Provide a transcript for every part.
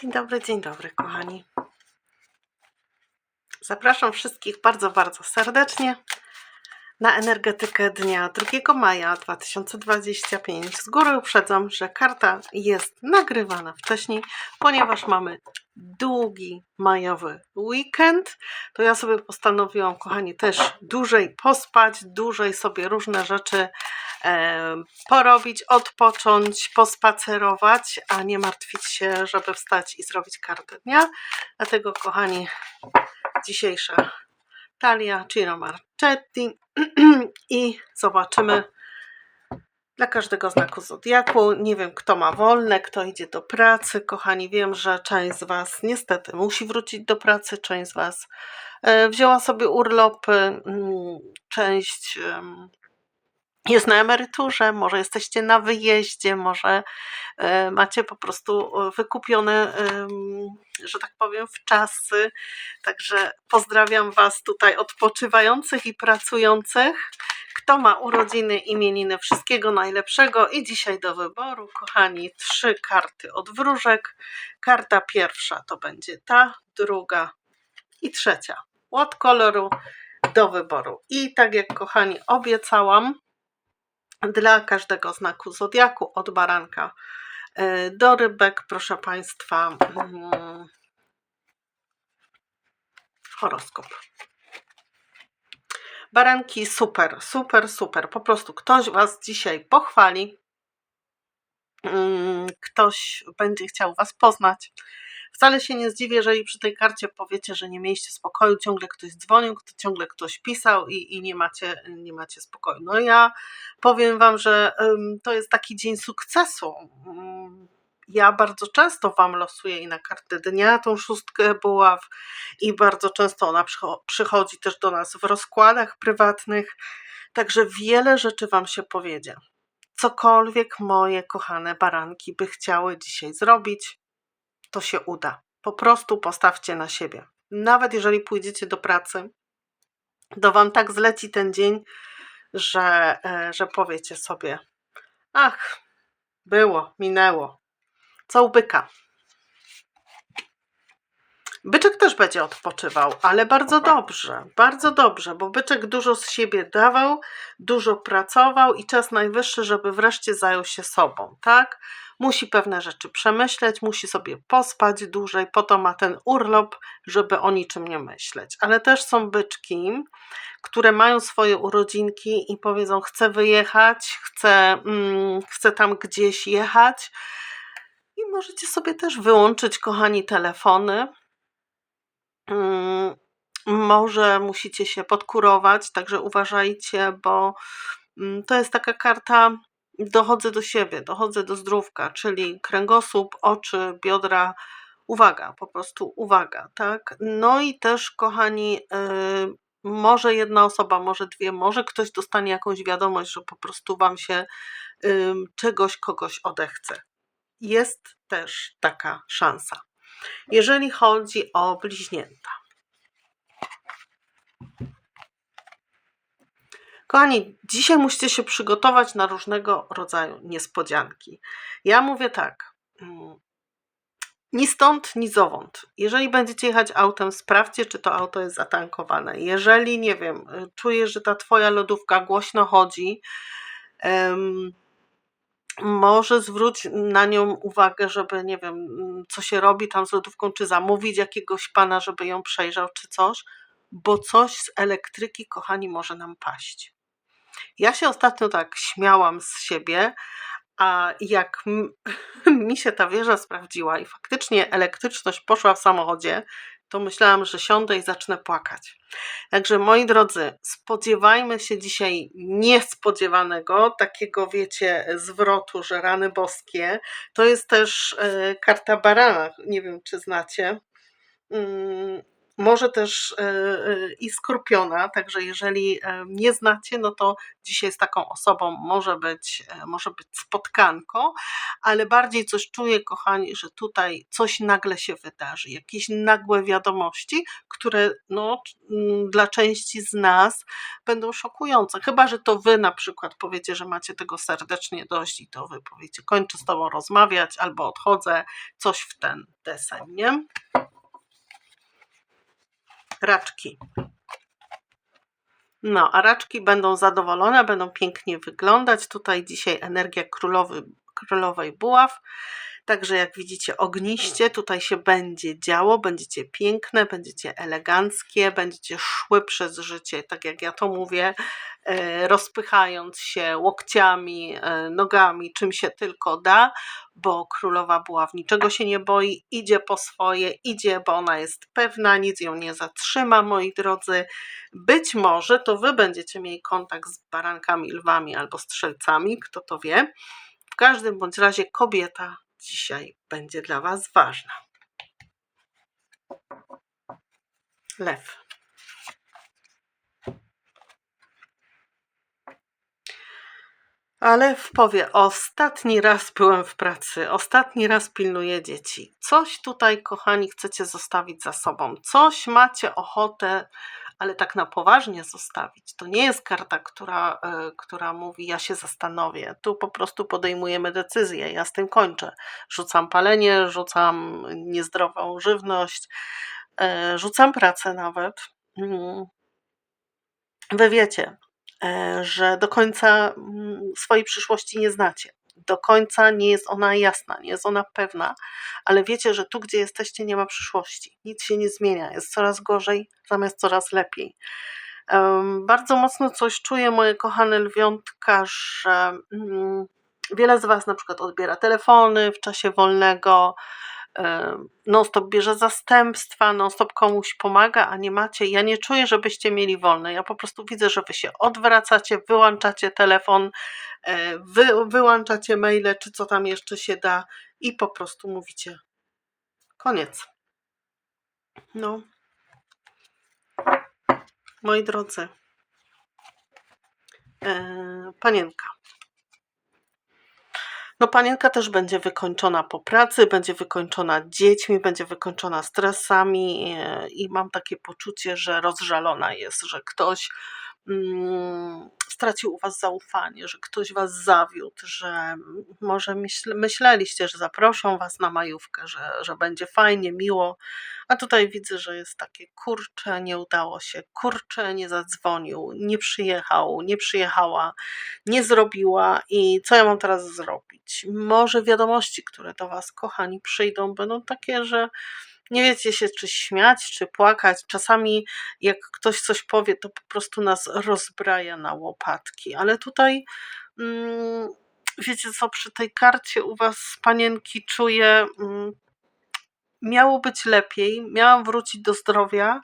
Dzień dobry, dzień dobry, kochani. Zapraszam wszystkich bardzo, bardzo serdecznie na energetykę dnia 2 maja 2025. Z góry uprzedzam, że karta jest nagrywana wcześniej, ponieważ mamy długi majowy weekend. To ja sobie postanowiłam, kochani, też dłużej pospać, dłużej sobie różne rzeczy porobić, odpocząć, pospacerować, a nie martwić się, żeby wstać i zrobić kartę dnia. Dlatego, kochani, dzisiejsza talia Ciro Marchetti i zobaczymy dla każdego znaku zodiaku. Nie wiem, kto ma wolne, kto idzie do pracy. Kochani, wiem, że część z Was niestety musi wrócić do pracy, część z Was e, wzięła sobie urlopy, mm, część jest na emeryturze, może jesteście na wyjeździe, może e, macie po prostu e, wykupione, że tak powiem, w czasy. Także pozdrawiam Was tutaj odpoczywających i pracujących. Kto ma urodziny, imieniny, wszystkiego najlepszego i dzisiaj do wyboru, kochani, trzy karty od wróżek. Karta pierwsza to będzie ta, druga i trzecia. Ład koloru do wyboru. I tak jak kochani obiecałam, dla każdego znaku zodiaku, od baranka e, do rybek, proszę Państwa, mm, horoskop. Baranki, super, super, super. Po prostu ktoś Was dzisiaj pochwali, mm, ktoś będzie chciał Was poznać. Wcale się nie zdziwię, jeżeli przy tej karcie powiecie, że nie mieliście spokoju, ciągle ktoś dzwonił, ciągle ktoś pisał i, i nie, macie, nie macie spokoju. No ja powiem Wam, że to jest taki dzień sukcesu. Ym, Ja bardzo często Wam losuję i na kartę dnia tą szóstkę buław i bardzo często ona przycho- przychodzi też do nas w rozkładach prywatnych, także wiele rzeczy Wam się powiedzie. Cokolwiek moje kochane baranki by chciały dzisiaj zrobić, to się uda. Po prostu postawcie na siebie. Nawet jeżeli pójdziecie do pracy, to Wam tak zleci ten dzień, że, e, że powiecie sobie: Ach, było, minęło. Co u byka? Byczek też będzie odpoczywał, ale bardzo dobrze, bardzo dobrze, bo byczek dużo z siebie dawał, dużo pracował i czas najwyższy, żeby wreszcie zajął się sobą, tak? Musi pewne rzeczy przemyśleć, musi sobie pospać dłużej, po to ma ten urlop, żeby o niczym nie myśleć. Ale też są byczki, które mają swoje urodzinki i powiedzą: Chcę wyjechać, chcę, mm, chcę tam gdzieś jechać. I możecie sobie też wyłączyć, kochani, telefony. Mm, Może musicie się podkurować, także uważajcie, bo mm, to jest taka karta dochodzę do siebie, dochodzę do zdrówka, czyli kręgosłup, oczy, biodra. Uwaga, po prostu uwaga, tak? No i też, kochani, yy, może jedna osoba, może dwie, może ktoś dostanie jakąś wiadomość, że po prostu Wam się ym, czegoś, kogoś odechce. Jest też taka szansa. Jeżeli chodzi o bliźnięta. Kochani, dzisiaj musicie się przygotować na różnego rodzaju niespodzianki. Ja mówię tak. mm, Ni stąd, ni zowąd. Jeżeli będziecie jechać autem, sprawdźcie, czy to auto jest zatankowane. Jeżeli, nie wiem, y, czujesz, że ta twoja lodówka głośno chodzi, em, może zwróć na nią uwagę, żeby, nie wiem, mm, co się robi tam z lodówką, czy zamówić jakiegoś pana, żeby ją przejrzał, czy coś, bo coś z elektryki, kochani, może nam paść. Ja się ostatnio tak śmiałam z siebie, a jak mi się ta wieża sprawdziła i faktycznie elektryczność poszła w samochodzie, to myślałam, że siądę i zacznę płakać. Także moi drodzy, spodziewajmy się dzisiaj niespodziewanego, takiego wiecie, zwrotu, że rany boskie. To jest też e, karta barana, nie wiem czy znacie. Mm, może też e, e, i skorpiona, także jeżeli e, nie znacie, no to dzisiaj z taką osobą może być, może być spotkanko, ale bardziej coś czuję, kochani, że tutaj coś nagle się wydarzy, jakieś nagłe wiadomości, które no, dla części z nas będą szokujące. Chyba, że to wy na przykład powiecie, że macie tego serdecznie dość i to wy powiecie, kończę z tobą rozmawiać albo odchodzę, coś w ten deseń, nie? Raczki. No, a raczki będą zadowolone, będą pięknie wyglądać. Tutaj dzisiaj energia królowy, królowej buław. Także jak widzicie ogniście, tutaj się będzie działo, będziecie piękne, będziecie eleganckie, będziecie szły przez życie, tak jak ja to mówię, e, rozpychając się łokciami, e, nogami, czym się tylko da, bo królowa była w niczego się nie boi, idzie po swoje, idzie, bo ona jest pewna, nic ją nie zatrzyma, moi drodzy. Być może to wy będziecie mieli kontakt z barankami, lwami albo strzelcami, kto to wie. W każdym bądź razie kobieta dzisiaj będzie dla Was ważna. Lew. Ale w powie, ostatni raz byłem w pracy, ostatni raz pilnuję dzieci. Coś tutaj, kochani, chcecie zostawić za sobą, coś macie ochotę ale tak na poważnie zostawić. To nie jest karta, która, e, która mówi, ja się zastanowię. Tu po prostu podejmujemy decyzję, ja z tym kończę. Rzucam palenie, rzucam niezdrową żywność, e, rzucam pracę nawet. Mm. Wy wiecie, e, że do końca mm, swojej przyszłości nie znacie do końca nie jest ona jasna, nie jest ona pewna, ale wiecie, że tu, gdzie jesteście, nie ma przyszłości. Nic się nie zmienia, jest coraz gorzej, zamiast coraz lepiej. Bardzo mocno coś czuję, moje kochane lwiątka, że mm, wiele z Was na przykład odbiera telefony w czasie wolnego, non-stop bierze zastępstwa, non-stop komuś pomaga, a nie macie. Ja nie czuję, żebyście mieli wolne. Ja po prostu widzę, że wy się odwracacie, wyłączacie telefon, e, wy, wyłączacie maile, czy co tam jeszcze się da i po prostu mówicie koniec. No. Moi drodzy, e, panienka. No panienka też będzie wykończona po pracy, będzie wykończona dziećmi, będzie wykończona stresami e, i mam takie poczucie, że rozżalona jest, że ktoś stracił u Was zaufanie, że ktoś Was zawiódł, że może myśl, myśleliście, że zaproszą Was na majówkę, że, że będzie fajnie, miło, a tutaj widzę, że jest takie kurcze, nie udało się, kurcze, nie zadzwonił, nie przyjechał, nie przyjechała, nie zrobiła i co ja mam teraz zrobić? Może wiadomości, które do Was, kochani, przyjdą, będą takie, że nie wiecie się, czy śmiać, czy płakać. Czasami, jak ktoś coś powie, to po prostu nas rozbraja na łopatki, ale tutaj. Mm, wiecie co, przy tej karcie u Was panienki czuję, mm, miało być lepiej, miałam wrócić do zdrowia,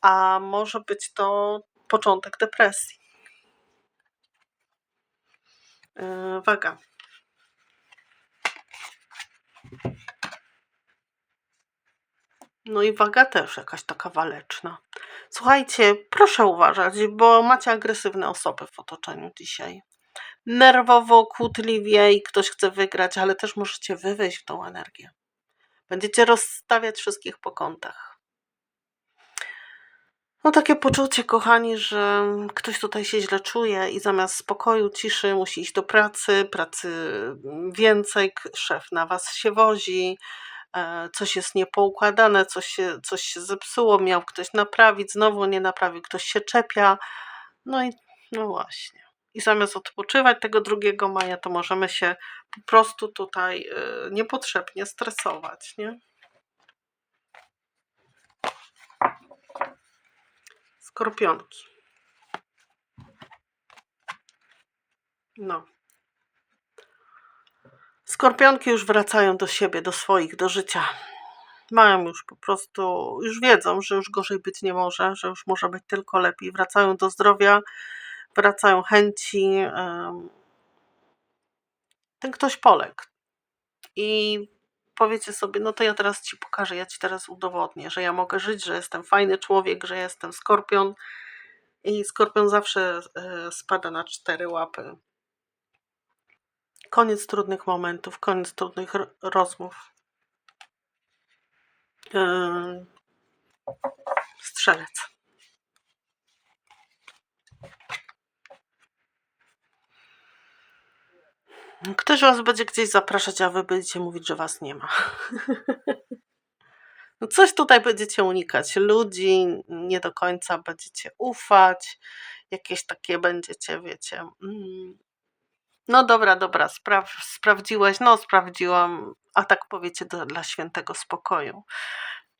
a może być to początek depresji. Yy, waga. No i waga też jakaś taka waleczna. Słuchajcie, proszę uważać, bo macie agresywne osoby w otoczeniu dzisiaj. Nerwowo, kłótliwie i ktoś chce wygrać, ale też możecie wywieźć w tą energię. Będziecie rozstawiać wszystkich po kątach. No takie poczucie, kochani, że ktoś tutaj się źle czuje i zamiast spokoju, ciszy musi iść do pracy, pracy więcej, szef na was się wozi, coś jest niepoukładane, coś się, coś się zepsuło, miał ktoś naprawić, znowu nie naprawił, ktoś się czepia. No i no właśnie. I zamiast odpoczywać tego 2 maja, to możemy się po prostu tutaj e, niepotrzebnie stresować, nie? Skorpionki. No. Skorpionki już wracają do siebie, do swoich, do życia. Mają już po prostu, już wiedzą, że już gorzej być nie może, że już może być tylko lepiej. Wracają do zdrowia, wracają chęci. Ten ktoś poległ. I powiecie sobie, no to ja teraz ci pokażę, ja ci teraz udowodnię, że ja mogę żyć, że jestem fajny człowiek, że jestem skorpion i skorpion zawsze e, spada na cztery łapy. Koniec trudnych momentów, koniec trudnych ro- rozmów. Yy, Strzelec. Ktoś was będzie gdzieś zapraszać, a wy będziecie mówić, że was nie ma. No coś tutaj będziecie unikać. Ludzi nie do końca będziecie ufać. Jakieś takie będziecie, wiecie. No dobra, dobra, spraw, no sprawdziłam, a tak powiecie do, dla świętego spokoju.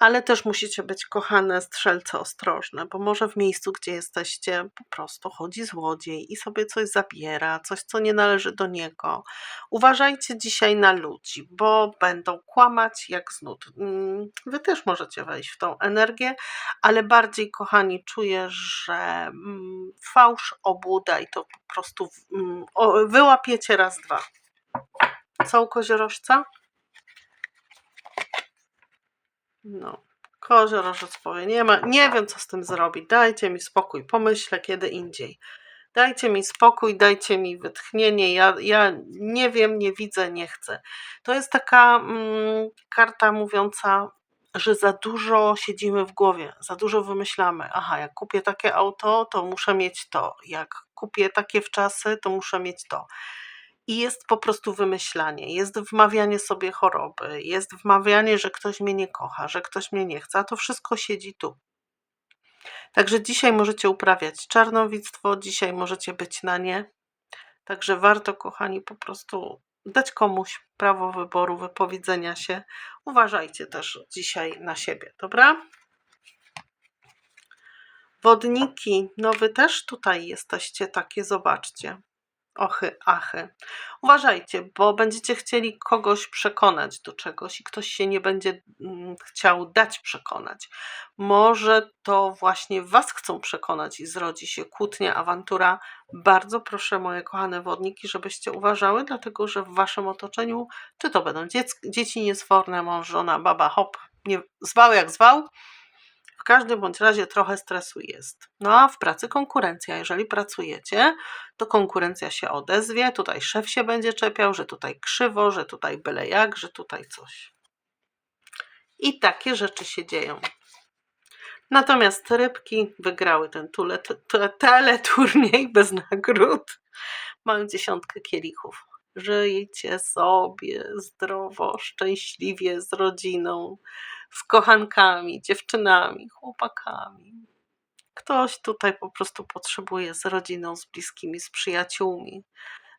Ale też musicie być kochane strzelce ostrożne, bo może w miejscu, gdzie jesteście, po prostu chodzi złodziej i sobie coś zabiera, coś, co nie należy do niego. Uważajcie dzisiaj na ludzi, bo będą kłamać jak z nut. Mm, Wy też możecie wejść w tą energię, ale bardziej, kochani, czuję, że mm, fałsz, obłuda i to po prostu mm, wyłapiecie raz, dwa. Co u koziorożca? No, koziorożec powie, nie, ma, nie wiem co z tym zrobić, dajcie mi spokój, pomyślę kiedy indziej. Dajcie mi spokój, dajcie mi wytchnienie, ja, ja nie wiem, nie widzę, nie chcę. To jest taka mm, karta mówiąca, że za dużo siedzimy w głowie, za dużo wymyślamy. Aha, jak kupię takie auto, to muszę mieć to. Jak kupię takie wczasy, to muszę mieć to. I jest po prostu wymyślanie, jest wmawianie sobie choroby, jest wmawianie, że ktoś mnie nie kocha, że ktoś mnie nie chce, a to wszystko siedzi tu. Także dzisiaj możecie uprawiać czarnowictwo, dzisiaj możecie być na nie. Także warto, kochani, po prostu dać komuś prawo wyboru, wypowiedzenia się. Uważajcie też dzisiaj na siebie, dobra? Wodniki, no wy też tutaj jesteście takie, zobaczcie. Ochy, achy. Uważajcie, bo będziecie chcieli kogoś przekonać do czegoś i ktoś się nie będzie mm, chciał dać przekonać. Może to właśnie was chcą przekonać i zrodzi się kłótnia, awantura. Bardzo proszę, moje kochane wodniki, żebyście uważały, dlatego że w waszym otoczeniu, czy to będą dziec- dzieci niesforne, mąż, żona, baba, hop, nie, zwał jak zwał, w każdym bądź razie trochę stresu jest. No a w pracy konkurencja. Jeżeli pracujecie, to konkurencja się odezwie, tutaj szef się będzie czepiał, że tutaj krzywo, że tutaj byle jak, że tutaj coś. I takie rzeczy się dzieją. Natomiast rybki wygrały ten teleturniej bez nagród. Mają dziesiątkę kielichów. Żyjcie sobie zdrowo, szczęśliwie z rodziną, z kochankami, dziewczynami, chłopakami. Ktoś tutaj po prostu potrzebuje z rodziną, z bliskimi, z przyjaciółmi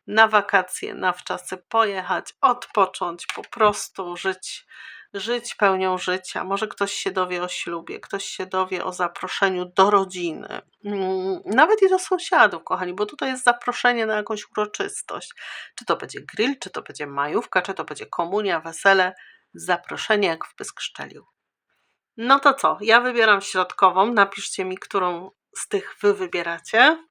na wakacje, na wczasy pojechać, odpocząć, po prostu żyć, żyć pełnią życia. Może ktoś się dowie o ślubie, ktoś się dowie o zaproszeniu do rodziny, Mm, nawet i do sąsiadów, kochani, bo tutaj jest zaproszenie na jakąś uroczystość. Czy to będzie grill, czy to będzie majówka, czy to będzie komunia, wesele, zaproszenie jak w pysk szczelił. No to co? Ja wybieram środkową. Napiszcie mi, którą z tych wy wybieracie.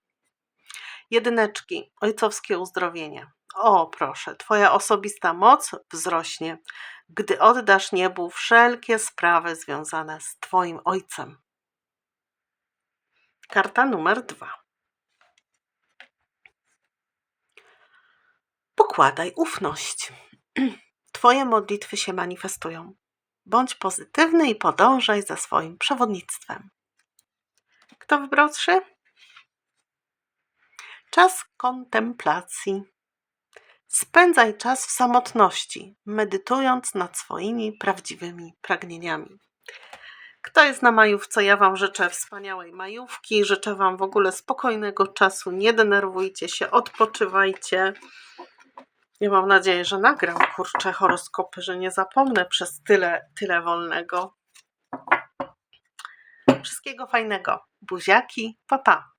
Jedyneczki, ojcowskie uzdrowienie. O, proszę, Twoja osobista moc wzrośnie, gdy oddasz niebu wszelkie sprawy związane z Twoim ojcem. Karta numer dwa. Pokładaj ufność. Twoje modlitwy się manifestują. Bądź pozytywny i podążaj za swoim przewodnictwem. Kto wybrał trzy? Czas kontemplacji. Spędzaj czas w samotności, medytując nad swoimi prawdziwymi pragnieniami. Kto jest na majówce? Ja Wam życzę wspaniałej majówki. Życzę Wam w ogóle spokojnego czasu. Nie denerwujcie się, odpoczywajcie. Ja mam nadzieję, że nagram kurcze horoskopy, że nie zapomnę przez tyle, tyle wolnego. Wszystkiego fajnego. Buziaki, papa. Pa.